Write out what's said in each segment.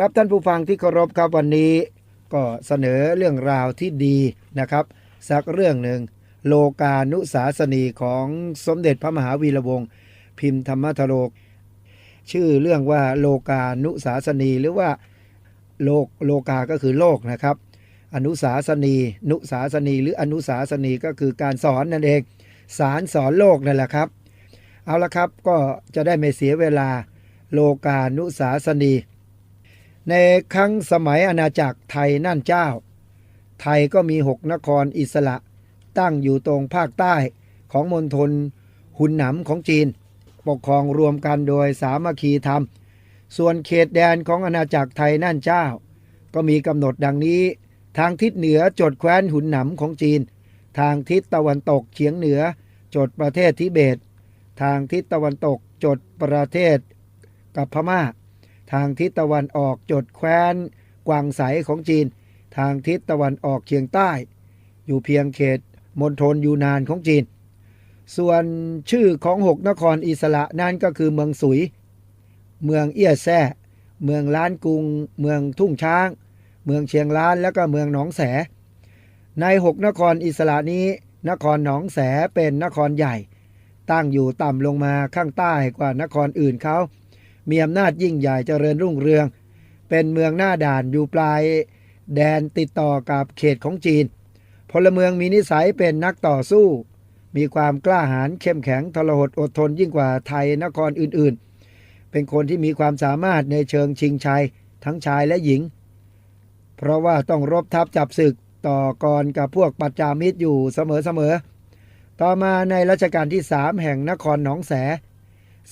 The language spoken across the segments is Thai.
ครับท่านผู้ฟังที่เคารพครับวันนี้ ก็เสนอเรื่องราวที่ดีนะครับ สักเรื่องหนึ่งโลกานุสาสนีของสมเด็จพระมหาวีระวงศ์พิมพ์ธรรมทโรกชื่อเรื่องว่าโลกานุสาสนีหรือว่าโลกโลกาก็คือโลกนะครับ อนุสาสนี นุสาสนี หรืออนุสาสนีก็คือการสอนนั่นเองสารสอนโลกนั่นแหละครับ เอาละครับก็จะได้ไม่เสียเวลาโลกานุสาสนี ในครั้งสมัยอาณาจักรไทยนั่นเจ้า ไทยก็มีหกนครอิสระ ตั้งอยู่ตรงภาคใต้ของมณฑลหุนหนำของจีน ปกครองรวมกันโดยสามัคคีธรรม ส่วนเขตแดนของอาณาจักรไทยนั่นเจ้า ก็มีกำหนดดังนี้ ทางทิศเหนือจดแคว้นหุนหนำของจีน ทางทิศตะวันตกเฉียงเหนือจดประเทศทิเบต ทางทิศตะวันตกจดประเทศกับพม่า ทางทิศตะวันออกจดแคว้นกวางใสของจีน ทางทิศตะวันออกเฉียงใต้ อยู่เพียงเขตมณฑลยูนานของจีน ส่วนชื่อของหกนครอิสระนั่นก็คือเมืองสุย เมืองเอี้ยแซ่เมืองล้านกรุง เมืองทุ่งช้าง เมืองเชียงล้านแล้วก็เมืองหนองแส ในหกนครอิสระนี้ นครหนองแสเป็นนครใหญ่ ตั้งอยู่ต่ำลงมาข้างใต้กว่านครอื่นเขา มีอำนาจยิ่งใหญ่เจริญรุ่งเรือง เป็นเมืองหน้าด่านอยู่ปลายแดนติดต่อกับเขตของจีน พลเมืองมีนิสัยเป็นนักต่อสู้ มีความกล้าหาญเข้มแข็งทรหดอดทนยิ่งกว่าไทยนครอื่นๆ เป็นคนที่มีความสามารถในเชิงชิงชัย ทั้งชายและหญิง เพราะว่าต้องรบทับจับศึกต่อกรกับพวกปัจจามิตรอยู่เสมอๆ ต่อมาในรัชกาลที่สามแห่งนครหนองแส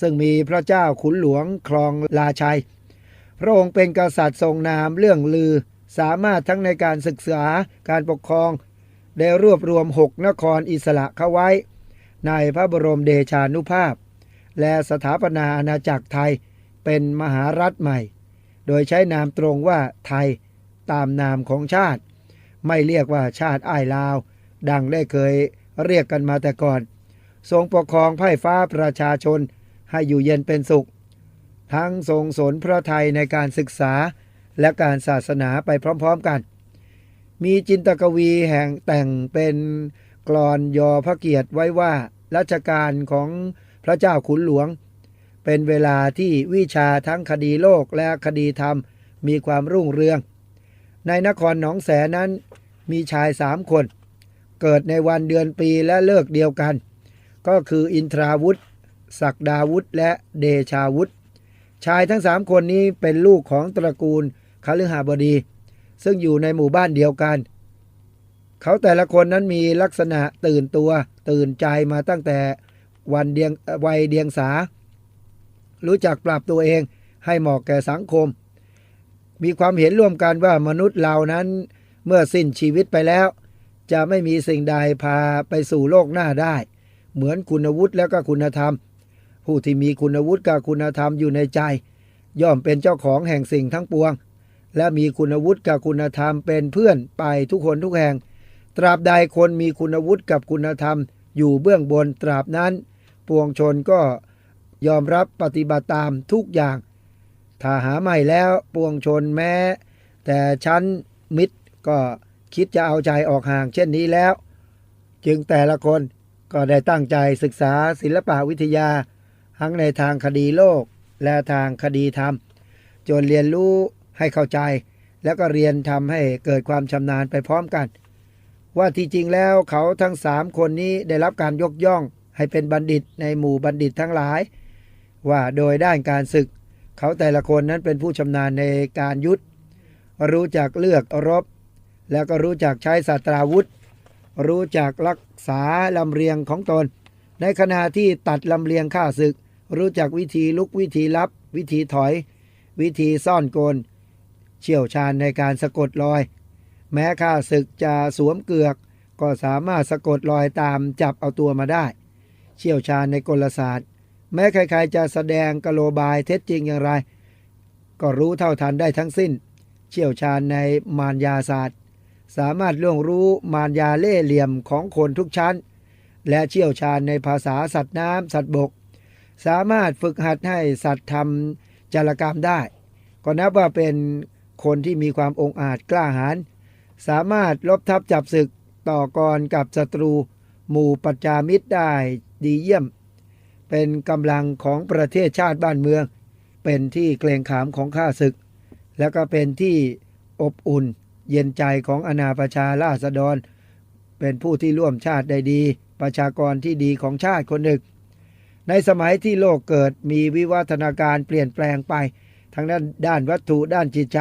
ซึ่งมีพระเจ้าขุนหลวงครองลาชัย พระองค์เป็นกษัตริย์ทรงนามเรื่องลือ สามารถทั้งในการศึกษาการปกครอง ได้รวบรวมหกนครอิสระเข้าไว้ ในพระบรมเดชานุภาพ และสถาปนาอาณาจักรไทยเป็นมหารัฐใหม่ โดยใช้นามตรงว่าไทยตามนามของชาติ ไม่เรียกว่าชาติอ้ายลาว ดังได้เคยเรียกกันมาแต่ก่อน ทรงปกครองไพ่ฟ้าประชาชน ให้อยู่เย็นเป็นสุข ทั้งทรงสนพระไทยในการศึกษาและการศาสนาไปพร้อมๆกัน มีจินตกวีแห่งแต่งเป็นกรอนยอพระเกียรติไว้ว่ารัชกาลของพระเจ้าขุนหลวง เป็นเวลาที่วิชาทั้งคดีโลกและคดีธรรมมีความรุ่งเรือง ในนครหนองแสนั้นมีชายสามคน เกิดในวันเดือนปีและเลิกเดียวกัน ก็คืออินทราวุธ ศักดาวุธและเดชาวุธชายทั้งสามคนนี้เป็นลูกของตระกูลคฤหบดี ซึ่งอยู่ในหมู่บ้านเดียวกัน เขาแต่ละคนนั้นมีลักษณะตื่นตัวตื่นใจมาตั้งแต่วันเดียงวัยเดียงสา รู้จักปรับตัวเองให้เหมาะแก่สังคม มีความเห็นร่วมกันว่ามนุษย์เรานั้นเมื่อสิ้นชีวิตไปแล้ว จะไม่มีสิ่งใดพาไปสู่โลกหน้าได้ เหมือนคุณวุฒิและก็คุณธรรม ผู้ที่มีคุณวุฒิกับคุณธรรมอยู่ในใจ ย่อมเป็นเจ้าของแห่งสิ่งทั้งปวง และมีคุณวุฒิกับคุณธรรมเป็นเพื่อนไปทุกคนทุกแห่ง ตราบใดคนมีคุณวุฒิกับคุณธรรม อยู่เบื้องบนตราบนั้น ปวงชนก็ยอมรับปฏิบัติตามทุกอย่าง ถ้าหาไม่แล้วปวงชนแม้ แต่ชั้นมิตรก็คิดจะเอาใจออกห่างเช่นนี้แล้ว จึงแต่ละคนก็ได้ตั้งใจศึกษาศิลปวิทยา ทั้งในทางคดีโลก และทางคดีธรรม จนเรียนรู้ให้เข้าใจ แล้วก็เรียนทำให้เกิดความชำนาญไปพร้อมกัน ว่าที่จริงแล้วเขาทั้งสามคนนี้ได้รับการยกย่องให้เป็นบัณฑิตในหมู่บัณฑิตทั้งหลาย ว่าโดยด้านการศึก เขาแต่ละคนนั้นเป็นผู้ชำนาญในการยุทธรู้จักเลือกรบ แล้วก็รู้จักใช้สตราวุธ รู้จักรักษาลำเลียงของตน ในขณะที่ตัดลำเลียงข้าศึก รู้จักวิธีลุกวิธีลับ วิธีถอย วิธีซ่อนโกลเชี่ยวชาญในการสะกดรอย แม้ข้าศึกจะสวมเกือก ก็สามารถสะกดรอยตามจับเอาตัวมาได้ เชี่ยวชาญในกลศาสตร์ แม้ใครๆจะแสดงกโลบายเท็จจริงอย่างไร ก็รู้เท่าทันได้ทั้งสิ้น เชี่ยวชาญในมารยาศาสตร์ สามารถล่วงรู้มารยาเล่เหลี่ยมของคนทุกชั้น และเชี่ยวชาญในภาษาสัตว์น้ำสัตว์บก สามารถฝึกหัดให้สัตว์ทำจารกรรมได้ ก็นับว่าเป็นคนที่มีความองอาจกล้าหาญสามารถลบทับจับศึกต่อกรกับศัตรู หมู่ปัจจามิตรได้ดีเยี่ยม เป็นกำลังของประเทศชาติบ้านเมือง เป็นที่เกรงขามของข้าศึก แล้วก็เป็นที่อบอุ่นเย็นใจของอนาประชาราษฎร เป็นผู้ที่ร่วมชาติได้ดี ประชากรที่ดีของชาติคนหนึ่ง ในสมัยที่โลกเกิดมีวิวัฒนาการเปลี่ยนแปลงไปทางด้านด้านวัตถุด้านจิตใจ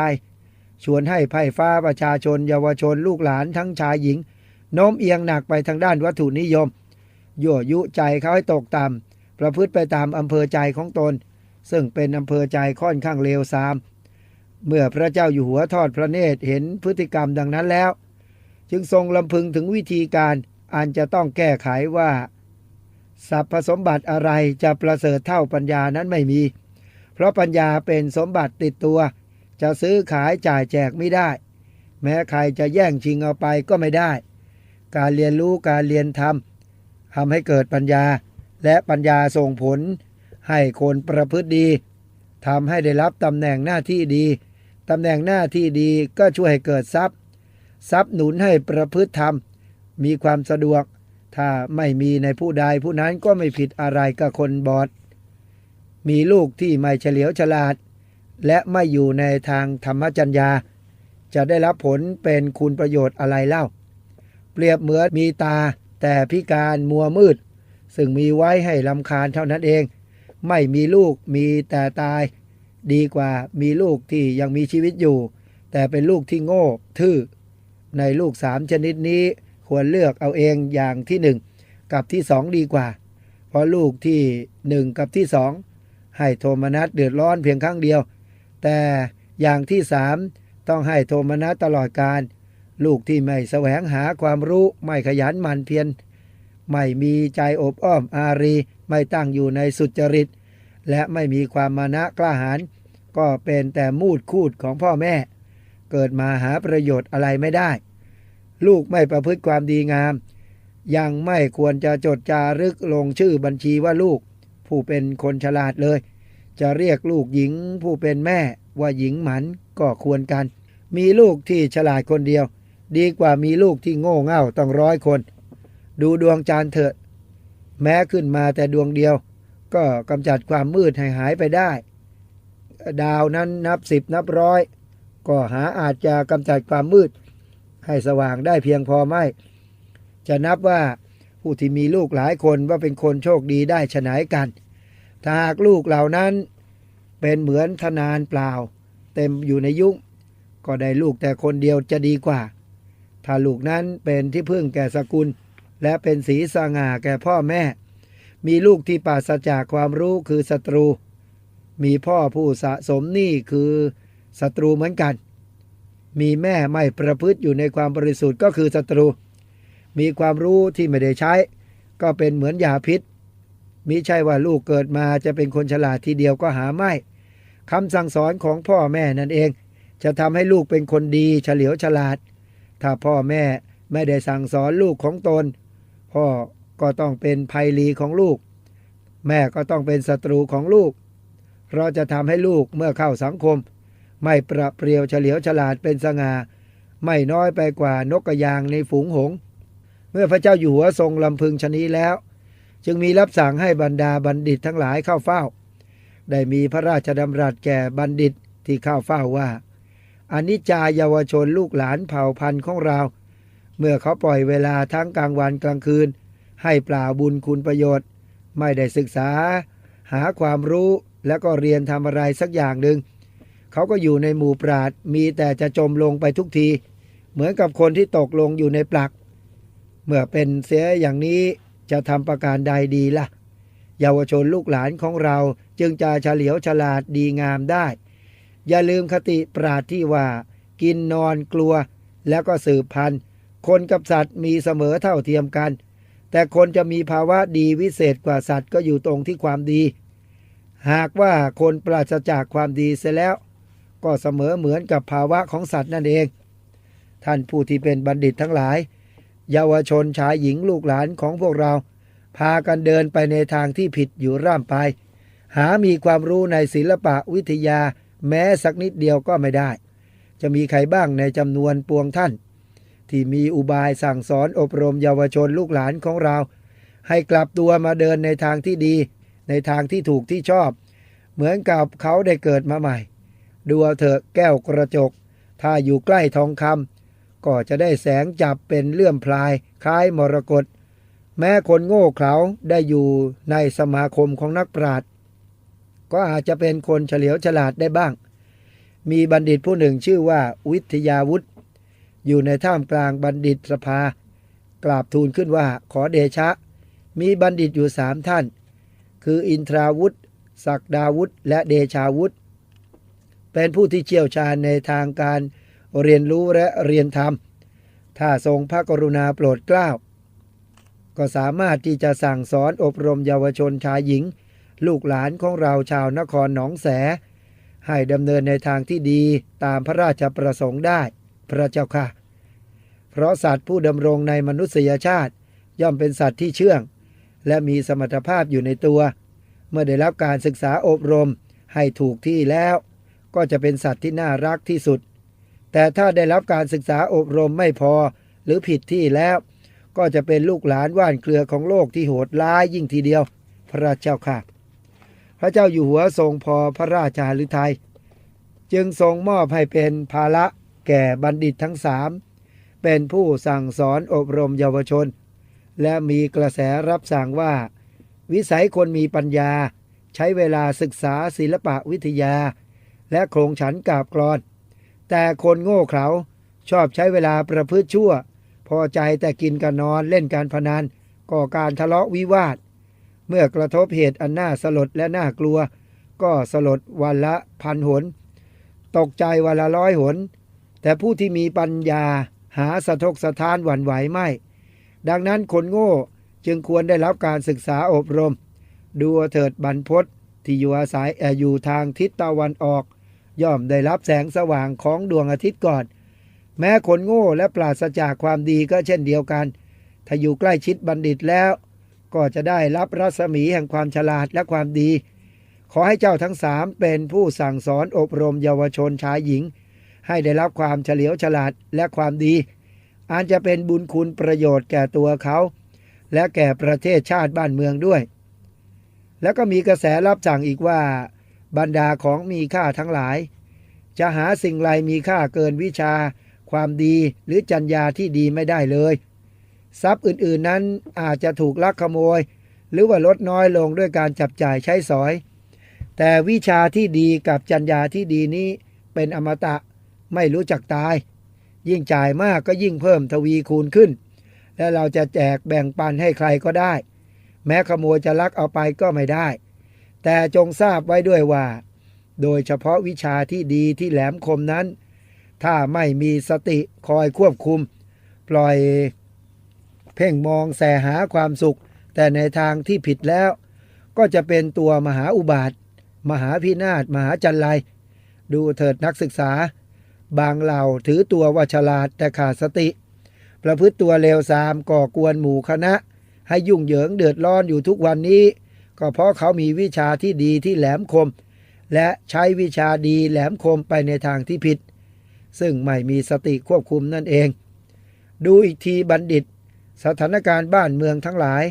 ชวนให้ไพ่ฟ้าประชาชน เยาวชนลูกหลานทั้งชายหญิงโน้มเอียงหนักไปทางด้านวัตถุนิยม ยั่วยุใจเขาให้ตกต่ำประพฤติไปตามอำเภอใจของตน ซึ่งเป็นอำเภอใจค่อนข้างเลวทราม เมื่อพระเจ้าอยู่หัวทอดพระเนตรเห็นพฤติกรรมดังนั้นแล้ว จึงทรงลำพึงถึงวิธีการอันจะต้องแก้ไขว่า สรรพสมบัติอะไรจะประเสริฐเท่าปัญญานั้นไม่มี เพราะปัญญาเป็นสมบัติติดตัว จะซื้อขายจ่ายแจกไม่ได้ แม้ใครจะแย่งชิงเอาไปก็ไม่ได้ การเรียนรู้การเรียนทำทำให้เกิดปัญญา และปัญญาส่งผล ให้คนประพฤติดีทำให้ได้รับตำแหน่งหน้าที่ดีตำแหน่งหน้าที่ดีก็ช่วยให้เกิดทรัพย์ ทรัพย์หนุนให้ประพฤติธรรม มีความสะดวก ถ้าไม่มีในผู้ใดผู้นั้นก็ไม่ผิดอะไรกับคนบอด มีลูกที่ไม่เฉลียวฉลาด และไม่อยู่ในทางธรรมจัญญา จะได้รับผลเป็นคุณประโยชน์อะไรเล่า เปรียบเหมือนมีตา แต่พิการมัวมืด ซึ่งมีไว้ให้ลำคาญเท่านั้นเอง ไม่มีลูกมีแต่ตาย ดีกว่ามีลูกที่ยังมีชีวิตอยู่ แต่เป็นลูกที่โง่ ทื่อ ในลูกสามชนิดนี้ ควรเลือกเอาเองอย่างที่หนึ่งกับที่สองดีกว่า เพราะลูกที่หนึ่งกับที่สองให้โทมนัสเดือดร้อนเพียงครั้งเดียว แต่อย่างที่สามต้องให้โทมนัสตลอดการ ลูกที่ไม่แสวงหาความรู้ไม่ขยันหมั่นเพียรไม่มีใจอบอ้อมอารี ไม่ตั้งอยู่ในสุจริต และไม่มีความมานะกล้าหาญก็เป็นแต่มูดคูดของพ่อแม่ เกิดมาหาประโยชน์อะไรไม่ได้ ลูกไม่ประพฤติความดีงาม ยังไม่ควรจะจดจารึกลงชื่อบัญชีว่าลูก ผู้เป็นคนฉลาดเลย จะเรียกลูกหญิงผู้เป็นแม่ว่าหญิงหมันก็ควรกัน มีลูกที่ฉลาดคนเดียว ดีกว่ามีลูกที่โง่เง่าต้องร้อยคน ดูดวงจันเถิดแม้ขึ้นมาแต่ดวงเดียว ก็กำจัดความมืดให้หายไปได้ ดาวนั้นนับสิบนับร้อย ก็หาอาจจะกำจัดความมืด ให้สว่างได้เพียงพอไม่ จะนับว่าผู้ที่มีลูกหลายคนว่าเป็นคนโชคดีได้ฉนายกัน ถ้าหากลูกเหล่านั้นเป็นเหมือนทนานเปล่า เต็มอยู่ในยุ้งก็ได้ลูกแต่คนเดียวจะดีกว่า ถ้าลูกนั้นเป็นที่พึ่งแก่สกุล และเป็นสีสง่าแก่พ่อแม่ มีลูกที่ปราศจากความรู้คือศัตรู มีพ่อผู้สะสมหนี้คือศัตรูเหมือนกัน มีแม่ไม่ประพฤติอยู่ในความบริสุทธิ์ก็คือศัตรู มีความรู้ที่ไม่ได้ใช้ ก็เป็นเหมือนยาพิษมิใช่ว่าลูกเกิดมาจะเป็นคนฉลาดทีเดียวก็หาไม่คำสั่งสอนของพ่อแม่นั่นเอง จะทำให้ลูกเป็นคนดีเฉลียวฉลาด ถ้าพ่อแม่ไม่ได้สั่งสอนลูกของตน พ่อก็ต้องเป็นภัยรีของลูก แม่ก็ต้องเป็นศัตรูของลูก เราจะทำให้ลูกเมื่อเข้าสังคม ไม่ประเปรียวเฉลียวฉลาดเป็นสง่าไม่น้อยไปกว่านกกระยางในฝูงหงส์เมื่อพระเจ้าอยู่หัวทรงลำพึงชนี้แล้ว จึงมีรับสั่งให้บรรดาบัณฑิตทั้งหลายเข้าเฝ้า ได้มีพระราชดำรัสแก่บัณฑิตที่เข้าเฝ้าว่าอนิจจาเยาวชนลูกหลานเผ่าพันธุ์ของเรา เมื่อเขาปล่อยเวลาทั้งกลางวันกลางคืน ให้เปล่าบุญคุณประโยชน์ ไม่ได้ศึกษา หาความรู้แล้วก็เรียนทำอะไรสักอย่างหนึ่ง เขาก็อยู่ในหมู่ปราดมีแต่จะจมลงไปทุกที เหมือนกับคนที่ตกลงอยู่ในปลัก เมื่อเป็นเสียอย่างนี้จะทำประการใดดีละ่ะ เยาวชนลูกหลานของเราจึงจะเฉลียวฉลาดดีงามได้ อย่าลืมคติปราดที่ว่า กินนอนกลัว แล้วก็สืบพันธุ์คนกับสัตว์มีเสมอเท่าเทียมกัน แต่คนจะมีภาวะดีวิเศษกว่าสัตว์ก็อยู่ตรงที่ความดี หากว่าคนปราศจากความดีเสียแล้ว ก็เสมอเหมือนกับภาวะของสัตว์นั่นเอง ท่านผู้ที่เป็นบัณฑิตทั้งหลาย เยาวชนชายหญิงลูกหลานของพวกเรา พากันเดินไปในทางที่ผิดอยู่ร่ำไป หามีความรู้ในศิลปะวิทยาแม้สักนิดเดียวก็ไม่ได้ จะมีใครบ้างในจำนวนปวงท่าน ที่มีอุบายสั่งสอนอบรมเยาวชนลูกหลานของเรา ให้กลับตัวมาเดินในทางที่ดี ในทางที่ถูกที่ชอบ เหมือนกับเขาได้เกิดมาใหม่ ดูเอาเถอะแก้วกระจก ถ้าอยู่ใกล้ทองคำก็จะได้แสงจับเป็นเลื่อมพลาย คล้ายมรกตแม้คนโง่เขลาได้อยู่ในสมาคมของนักปราชญ์ก็อาจจะเป็นคนเฉลียวฉลาดได้บ้าง มีบัณฑิตผู้หนึ่งชื่อว่าวิทยาวุฒิอยู่ในท่ามกลางบัณฑิตสภา กราบทูลขึ้นว่าขอเดชะ มีบัณฑิตอยู่สามท่าน คืออินทราวุธศักดาวุธและเดชาวุธ เป็นผู้ที่เชี่ยวชาญในทางการเรียนรู้และเรียนธรรม ถ้าทรงพระกรุณาโปรดเกล้า ก็สามารถที่จะสั่งสอนอบรมเยาวชนชายหญิง ลูกหลานของเราชาวนครหนองแส ให้ดำเนินในทางที่ดีตามพระราชประสงค์ได้ พระเจ้าค่ะ เพราะสัตว์ผู้ดำรงในมนุษยชาติ ย่อมเป็นสัตว์ที่เชื่อง และมีสมรรถภาพอยู่ในตัว เมื่อได้รับการศึกษาอบรมให้ถูกที่แล้ว ก็จะเป็นสัตว์ที่น่ารักที่สุด แต่ถ้าได้รับการศึกษาอบรมไม่พอหรือผิดที่แล้ว ก็จะเป็นลูกหลานว่านเครือของโลกที่โหดร้ายยิ่งทีเดียว พระเจ้าค่ะ พระเจ้าอยู่หัวทรงพอพระราชาฤทัยจึงทรงมอบให้เป็นภาระแก่บัณฑิตทั้งสามเป็นผู้สั่งสอนอบรมเยาวชน และมีกระแสรับสั่งว่า วิสัยคนมีปัญญา ใช้เวลาศึกษาศิลปะวิทยา และโครงฉันกาบกรอน แต่คนโง่เขลาชอบใช้เวลาประพฤติชั่ว พอใจแต่กินกันนอนเล่นการพนันก่อการทะเลาะวิวาท เมื่อกระทบเหตุอันน่าสลดและน่ากลัว ก็สลดวันละพันหน ตกใจวันละร้อยหน แต่ผู้ที่มีปัญญาหาสะทกสะท้านหวั่นไหวไม่ ดังนั้นคนโง่จึงควรได้รับการศึกษาอบรม ดูเถิดบรรพศที่อยู่อาศัยอยู่ทางทิศตะวันออก ย่อมได้รับแสงสว่างของดวงอาทิตย์ก่อน แม้คนโง่และปราศจากความดีก็เช่นเดียวกัน ถ้าอยู่ใกล้ชิดบัณฑิตแล้ว ก็จะได้รับรัศมีแห่งความฉลาดและความดี ขอให้เจ้าทั้งสามเป็นผู้สั่งสอนอบรมเยาวชนชายหญิง ให้ได้รับความเฉลียวฉลาดและความดีอาจจะเป็นบุญคุณประโยชน์แก่ตัวเขา และแก่ประเทศชาติบ้านเมืองด้วย แล้วก็มีกระแสรับสั่งอีกว่า บรรดาของมีค่าทั้งหลาย จะหาสิ่งไรมีค่าเกินวิชา ความดีหรือจัญญาที่ดีไม่ได้เลย ทรัพย์อื่นๆนั้นอาจจะถูกลักขโมย หรือว่าลดน้อยลงด้วยการจับจ่ายใช้สอย แต่วิชาที่ดีกับจัญญาที่ดีนี้เป็นอมตะไม่รู้จักตาย ยิ่งจ่ายมากก็ยิ่งเพิ่มทวีคูณขึ้น และเราจะแจกแบ่งปันให้ใครก็ได้ แม้ขโมยจะลักเอาไปก็ไม่ได้ แต่จงทราบไว้ด้วยว่า โดยเฉพาะวิชาที่ดีที่แหลมคมนั้น ถ้าไม่มีสติคอยควบคุม ปล่อยเพ่งมองแสหาความสุข แต่ในทางที่ผิดแล้ว ก็จะเป็นตัวมหาอุบาท มหาพินาศมหาจันไรดูเถิดนักศึกษา บางเหล่าถือตัวว่าฉลาดแต่ขาดสติ ประพฤติตัวเลวทรามก่อกวนหมู่คณะ ให้ยุ่งเหยิงเดือดร้อนอยู่ทุกวันนี้ ก็เพราะเขามีวิชาที่ดีที่แหลมคม และใช้วิชาดีแหลมคมไปในทางที่ผิด ซึ่งไม่มีสติควบคุมนั่นเอง ดูอีกทีบัณฑิต สถานการณ์บ้านเมืองทั้งหลาย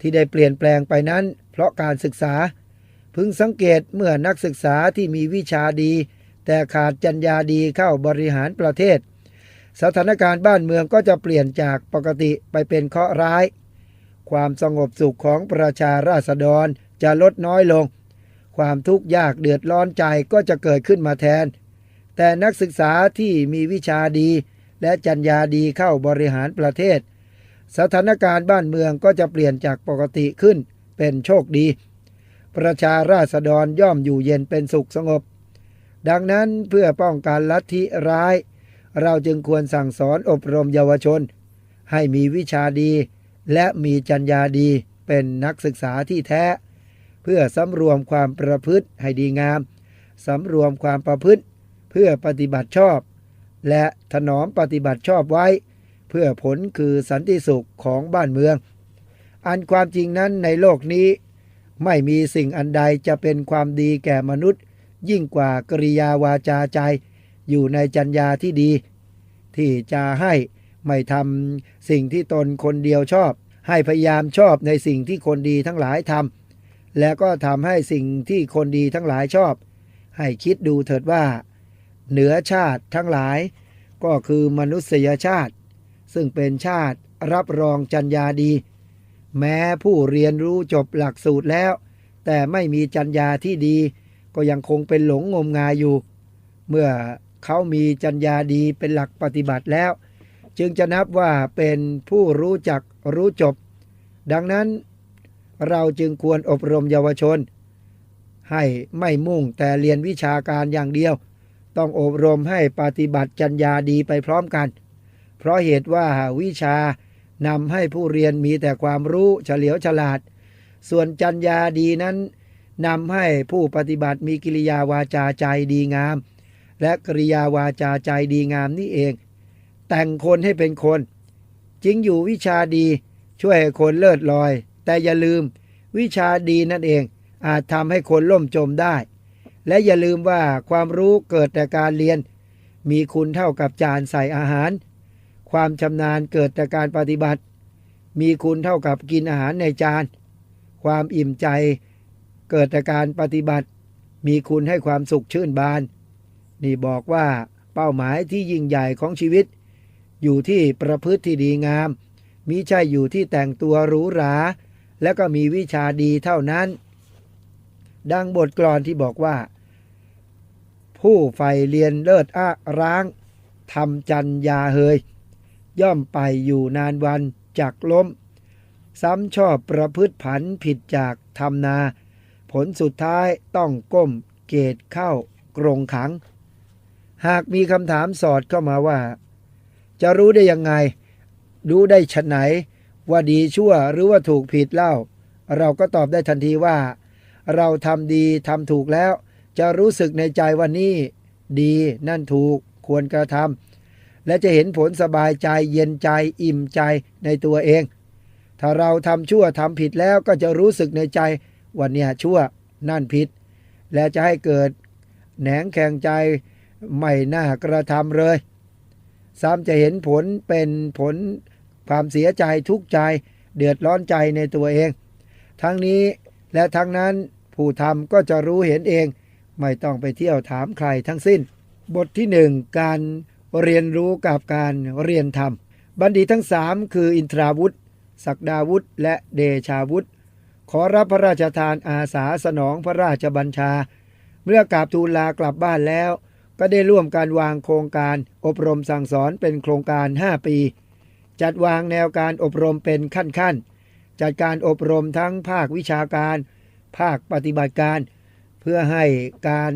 ที่ได้เปลี่ยนแปลงไปนั้น เพราะการศึกษา พึงสังเกตเมื่อนักศึกษาที่มีวิชาดี แต่ขาดจัญญาดีเข้าบริหารประเทศ สถานการณ์บ้านเมืองก็จะเปลี่ยนจากปกติไปเป็นเคราะห์ร้าย ความสงบสุขของประชาราษฎรจะลดน้อยลง ความทุกข์ยากเดือดร้อนใจก็จะเกิดขึ้นมาแทน แต่นักศึกษาที่มีวิชาดี และจัญญาดีเข้าบริหารประเทศ สถานการณ์บ้านเมืองก็จะเปลี่ยนจากปกติขึ้น เป็นโชคดี ประชาราษฎรย่อมอยู่เย็นเป็นสุขสงบ ดังนั้นเพื่อป้องกันลัทธิร้าย เราจึงควรสั่งสอนอบรมเยาวชน ให้มีวิชาดี และมีจัญญาดีเป็นนักศึกษาที่แท้ เพื่อสำรวมความประพฤติให้ดีงามสำรวมความประพฤติ เพื่อปฏิบัติชอบ และถนอมปฏิบัติชอบไว้ เพื่อผลคือสันติสุขของบ้านเมือง อันความจริงนั้นในโลกนี้ ไม่มีสิ่งอันใดจะเป็นความดีแก่มนุษย์ ยิ่งกว่ากริยาวาจาใจ อยู่ในจัญญาที่ดี ที่จะให้ ไม่ทำสิ่งที่ตนคนเดียวชอบ ให้พยายามชอบในสิ่งที่คนดีทั้งหลายทำแล้วก็ทำให้สิ่งที่คนดีทั้งหลายชอบ ให้คิดดูเถิดว่า เหนือชาติทั้งหลาย ก็คือมนุษยชาติ ซึ่งเป็นชาติรับรองจัญญาดี แม้ผู้เรียนรู้จบหลักสูตรแล้ว แต่ไม่มีจัญญาที่ดี ก็ยังคงเป็นหลงงมงายอยู่ เมื่อเขามีจัญญาดีเป็นหลักปฏิบัติแล้ว จึงจะนับว่าเป็นผู้รู้จักรู้จบ ดังนั้นเราจึงควรอบรมเยาวชน ให้ไม่มุ่งแต่เรียนวิชาการอย่างเดียว ต้องอบรมให้ปฏิบัติจัญญาดีไปพร้อมกัน เพราะเหตุว่าวิชานำให้ผู้เรียนมีแต่ความรู้เฉลียวฉลาด ส่วนจัญญาดีนั้นนำให้ผู้ปฏิบัติมีกิริยาวาจาใจดีงาม และกิริยาวาจาใจดีงามนี่เอง แต่งคนให้เป็นคน จริงอยู่วิชาดีช่วยให้คนเลิศลอย แต่อย่าลืมวิชาดีนั่นเองอาจทำให้คนล่มจมได้ และอย่าลืมว่าความรู้เกิดแต่การเรียน มีคุณเท่ากับจานใส่อาหาร ความชำนาญเกิดแต่การปฏิบัติ มีคุณเท่ากับกินอาหารในจาน ความอิ่มใจเกิดแต่การปฏิบัติ มีคุณให้ความสุขชื่นบาน นี่บอกว่าเป้าหมายที่ยิ่งใหญ่ของชีวิต อยู่ที่ประพฤติที่ดีงาม มิใช่อยู่ที่แต่งตัวหรูหรา แล้วก็มีวิชาดีเท่านั้น ดังบทกลอนที่บอกว่า ผู้ใฝ่เรียนเลิศอ้าร้างทำจันยาเฮย ย่อมไปอยู่นานวันจากล้ม ซ้ำชอบประพฤติผันผิดจากทำนา ผลสุดท้ายต้องก้มเกตเข้ากรงขัง หากมีคำถามสอดเข้ามาว่า จะรู้ได้ยังไง รู้ได้ชนไหน ว่าดีชั่วหรือว่าถูกผิดเล่า เราก็ตอบได้ทันทีว่า เราทำดีทำถูกแล้ว จะรู้สึกในใจว่านี่ ดีนั่นถูกควรกระทำและจะเห็นผลสบายใจเย็นใจอิ่มใจในตัวเอง ถ้าเราทำชั่วทำผิดแล้วก็จะรู้สึกในใจว่าเนี่ยชั่วนั่นผิด และจะให้เกิดแหนงแข่งใจไม่น่ากระทำเลย ซ้ำจะเห็นผลเป็นผลความเสียใจทุกข์ใจ เดือดร้อนใจในตัวเอง ทั้งนี้และทั้งนั้นผู้ทำก็จะรู้เห็นเอง ไม่ต้องไปเที่ยวถามใครทั้งสิ้น บทที่หนึ่งการเรียนรู้กับการเรียนธรรม บัณฑิตทั้งสามคืออินทราวุธศักดาวุธและเดชาวุธ ขอรับพระราชทานอาสาสนองพระราชบัญชา เมื่อกราบทูลลากลับบ้านแล้ว ก็ได้ร่วมการวางโครงการอบรมสั่งสอนเป็นโครงการ 5 ปี จัดวางแนวการอบรมเป็นขั้นๆ จัดการอบรมทั้งภาควิชาการ ภาคปฏิบัติการ เพื่อให้การ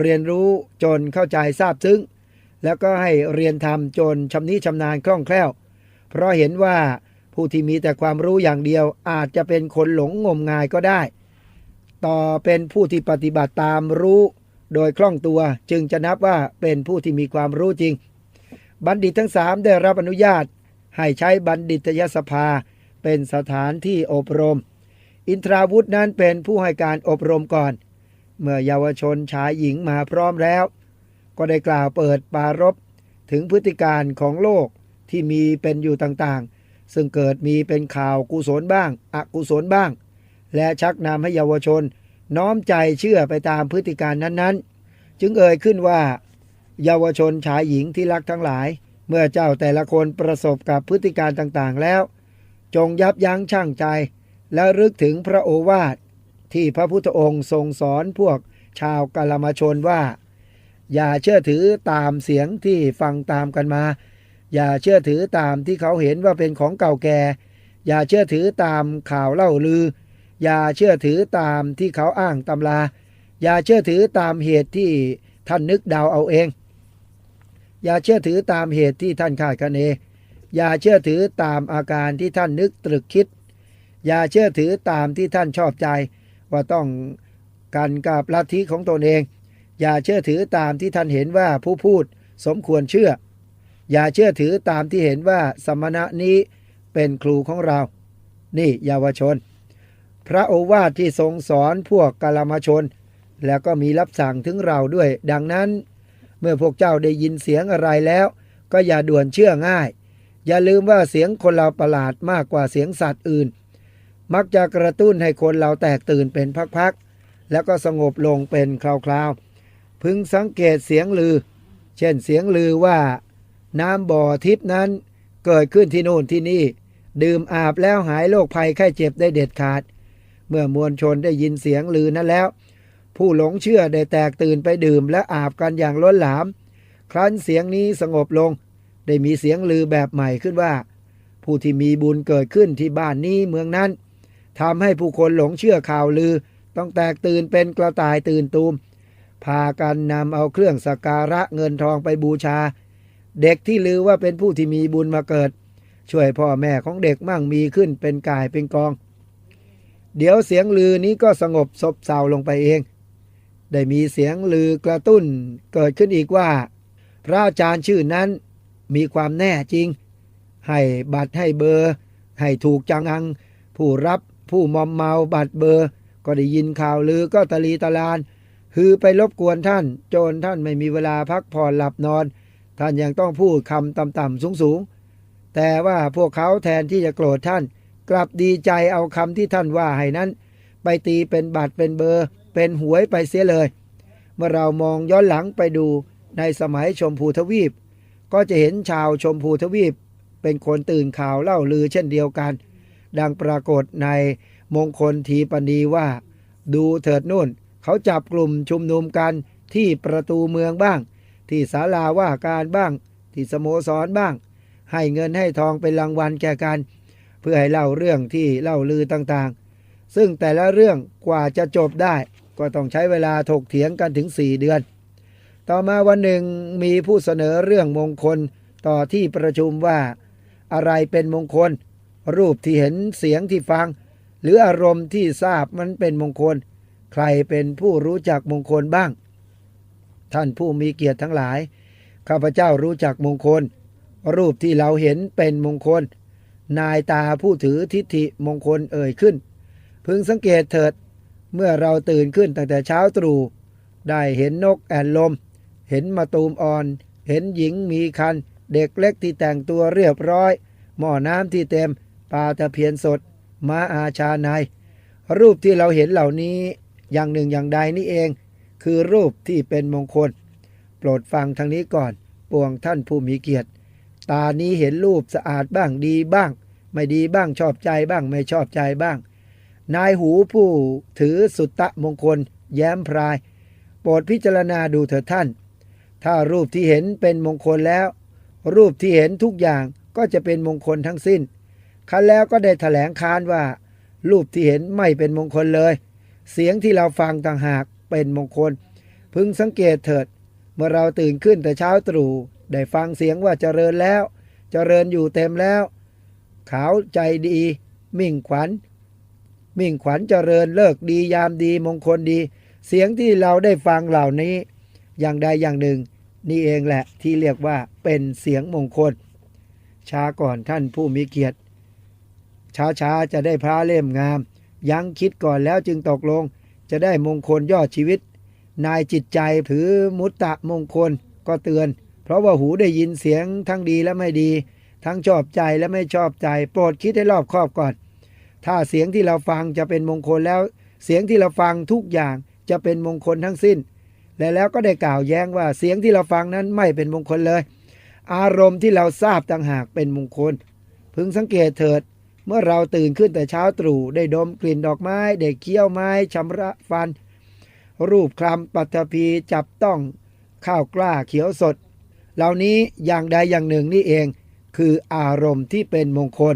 เรียนรู้จนเข้าใจทราบซึ้ง แล้วก็ให้เรียนทำจนชำนิชำนาญคล่องแคล่ว เพราะเห็นว่าผู้ที่มีแต่ความรู้อย่างเดียวอาจจะเป็นคนหลงงมงายก็ได้ ต่อเป็นผู้ที่ปฏิบัติตามรู้ โดยคล่องตัวจึงจะนับว่าเป็นผู้ที่มีความรู้จริง บัณฑิตทั้งสามได้รับอนุญาต ให้ใช้บัณฑิตยสภา เป็นสถานที่อบรม อินทราวุธนั้นเป็นผู้ให้การอบรมก่อน เมื่อเยาวชนชายหญิงมาพร้อมแล้ว ก็ได้กล่าวเปิดปารบถึงพฤติการของโลกที่มีเป็นอยู่ต่างๆ ซึ่งเกิดมีเป็นข่าวกุศลบ้าง อกุศลบ้าง และชักนำให้เยาวชน น้อมใจเชื่อไปตามพฤติการนั้นๆ จึงเอ่ยขึ้นว่า เยาวชนชายหญิงที่รักทั้งหลาย เมื่อเจ้าแต่ละคนประสบกับพฤติการต่างๆแล้ว จงยับยั้งชั่งใจ และรึกถึงพระโอวาทที่พระพุทธองค์ทรงสอนพวกชาวกาลมาชนว่า อย่าเชื่อถือตามเสียงที่ฟังตามกันมา อย่าเชื่อถือตามที่เขาเห็นว่าเป็นของเก่าแก่ อย่าเชื่อถือตามข่าวเล่าลือ อย่าเชื่อถือตามที่เขาอ้างตำรา อย่าเชื่อถือตามเหตุที่ท่านนึกเดาเอาเอง อย่าเชื่อถือตามเหตุที่ท่านคาดคะเน อย่าเชื่อถือตามอาการที่ท่านนึกตรึกคิด อย่าเชื่อถือตามที่ท่านชอบใจ ว่าต้องกันกับลัทธิของตนเอง อย่าเชื่อถือตามที่ท่านเห็นว่าผู้พูดสมควรเชื่อ อย่าเชื่อถือตามที่เห็นว่าสมณะนี้เป็นครูของเรา นี่เยาวชน พระโอวาทที่ทรงสอนพวกกาลมาชน แล้วก็มีรับสั่งถึงเราด้วย ดังนั้น เมื่อพวกเจ้าได้ยินเสียงอะไรแล้ว ก็อย่าด่วนเชื่อง่าย อย่าลืมว่าเสียงคนเราประหลาดมากกว่าเสียงสัตว์อื่น มักจะกระตุ้นให้คนเราแตกตื่นเป็นพักๆแล้วก็สงบลงเป็นคราวๆพึงสังเกตเสียงลือ เช่นเสียงลือว่า น้ำบ่อทิพนั้นเกิดขึ้นที่โน่นที่นี่ ดื่มอาบแล้วหายโรคภัยไข้เจ็บได้เด็ดขาด เมื่อมวลชนได้ยินเสียงลือนั้นแล้ว ผู้หลงเชื่อได้แตกตื่นไปดื่มและอาบกันอย่างล้นหลาม ครั้นเสียงนี้สงบลง ได้มีเสียงลือแบบใหม่ขึ้นว่า ผู้ที่มีบุญเกิดขึ้นที่บ้านนี้เมืองนั้นทำให้ผู้คนหลงเชื่อข่าวลือ ต้องแตกตื่นเป็นกระต่ายตื่นตูม พากันนำเอาเครื่องสักการะเงินทองไปบูชา เด็กที่ลือว่าเป็นผู้ที่มีบุญมาเกิด ช่วยพ่อแม่ของเด็กมั่งมีขึ้นเป็นกายเป็นกอง เดี๋ยวเสียงลือนี้ก็สงบซบเซาลงไปเอง ได้มีเสียงลือกระตุ้นเกิดขึ้นอีกว่า พระอาจารย์ชื่อนั้นมีความแน่จริง ให้บัตรให้เบอร์ ให้ถูกจังอัง ผู้รับผู้มอมเมาบัตรเบอร์ ก็ได้ยินข่าวลือก็ตะลีตะลานฮือไปรบกวนท่านโจนท่านไม่มีเวลาพักผ่อนหลับนอน ท่านยังต้องพูดคำต่ำๆสูงๆแต่ว่าพวกเขาแทนที่จะโกรธท่าน กลับดีใจเอาคำที่ท่านว่าให้นั้น ไปตีเป็นบัตรเป็นเบอร์ เป็นหวยไปเสียเลย เมื่อเรามองย้อนหลังไปดูในสมัยชมพูทวีป ก็จะเห็นชาวชมพูทวีป เป็นคนตื่นข่าวเล่าลือเช่นเดียวกัน ดังปรากฏในมงคลทีปณีว่า ดูเถิดนู่น เขาจับกลุ่มชุมนุมกันที่ประตูเมืองบ้าง ที่ศาลาว่าการบ้าง ที่สโมสรบ้าง ให้เงินให้ทองเป็นรางวัลแก่กัน เพื่อให้เล่าเรื่องที่เล่าลือต่างๆ ซึ่งแต่ละเรื่องกว่าจะจบได้ ก็ต้องใช้เวลาถกเถียงกันถึง 4 เดือน ต่อมาวันหนึ่งมีผู้เสนอเรื่องมงคลต่อที่ประชุมว่า อะไรเป็นมงคล รูปที่เห็นเสียงที่ฟัง หรืออารมณ์ที่ทราบมันเป็นมงคล ใครเป็นผู้รู้จักมงคลบ้าง ท่านผู้มีเกียรติทั้งหลาย ข้าพเจ้ารู้จักมงคล รูปที่เราเห็นเป็นมงคล นายตาผู้ถือทิฏฐิมงคลเอ่ยขึ้น พึงสังเกตเถิด เมื่อเราตื่นขึ้นตั้งแต่เช้าตรู่ ได้เห็นนกแอ่นลม เห็นมาตูมอ่อน เห็นหญิงมีคัน เด็กเล็กที่แต่งตัวเรียบร้อย หม้อน้ำที่เต็ม ปลาตะเพียนสด ม้าอาชาในายรูปที่เราเห็นเหล่านี้อย่างหนึ่งอย่างใดนี่เอง คือรูปที่เป็นมงคล โปรดฟังทางนี้ก่อนปวงท่านผู้มีเกียรติ ตานี้เห็นรูปสะอาดบ้างดีบ้าง ไม่ดีบ้างชอบใจบ้างไม่ชอบใจบ้าง นายหูผู้ถือสุตตะมงคล แย้มพราย โปรดพิจารณาดูเถิดท่าน ถ้ารูปที่เห็นเป็นมงคลแล้ว รูปที่เห็นทุกอย่างก็จะเป็นมงคลทั้งสิ้นคันแล้วก็ได้แถลงค้านว่า รูปที่เห็นไม่เป็นมงคลเลย เสียงที่เราฟังต่างหากเป็นมงคล พึงสังเกตเถิด เมื่อเราตื่นขึ้นแต่เช้าตรู่ ได้ฟังเสียงว่าเจริญแล้ว เจริญอยู่เต็มแล้ว ขาวใจดี มิ่งขวัญ มิ่งขวัญเจริญเลิกดียามดีมงคลดี เสียงที่เราได้ฟังเหล่านี้ อย่างใดอย่างหนึ่ง นี่เองแหละที่เรียกว่าเป็นเสียงมงคล ช้าก่อนท่านผู้มีเกียรติ ช้าๆจะได้พระเล่มงาม ยังคิดก่อนแล้วจึงตกลง จะได้มงคลยอดชีวิต นายจิตใจถือมุตตะมงคลก็เตือน ราะว่าหูได้ยินเสียงทั้งดีและไม่ดี ทั้งชอบใจและไม่ชอบใจ โปรดคิดให้รอบคอบก่อน ถ้าเสียงที่เราฟังจะเป็นมงคลแล้ว เสียงที่เราฟังทุกอย่างจะเป็นมงคลทั้งสิ้น และแล้วก็ได้กล่าวแย้งว่าเสียงที่เราฟังนั้นไม่เป็นมงคลเลย อารมณ์ที่เราทราบต่างหากเป็นมงคล พึงสังเกตเถิด เมื่อเราตื่นขึ้นแต่เช้าตรู่ได้ดมกลิ่นดอกไม้ได้เคี้ยวไม้ชำระฟัน รูปคลำปัตภีจับต้อง ข้าวกล้าเขียวสด เหล่านี้อย่างใดอย่างหนึ่งนี่เอง คืออารมณ์ที่เป็นมงคล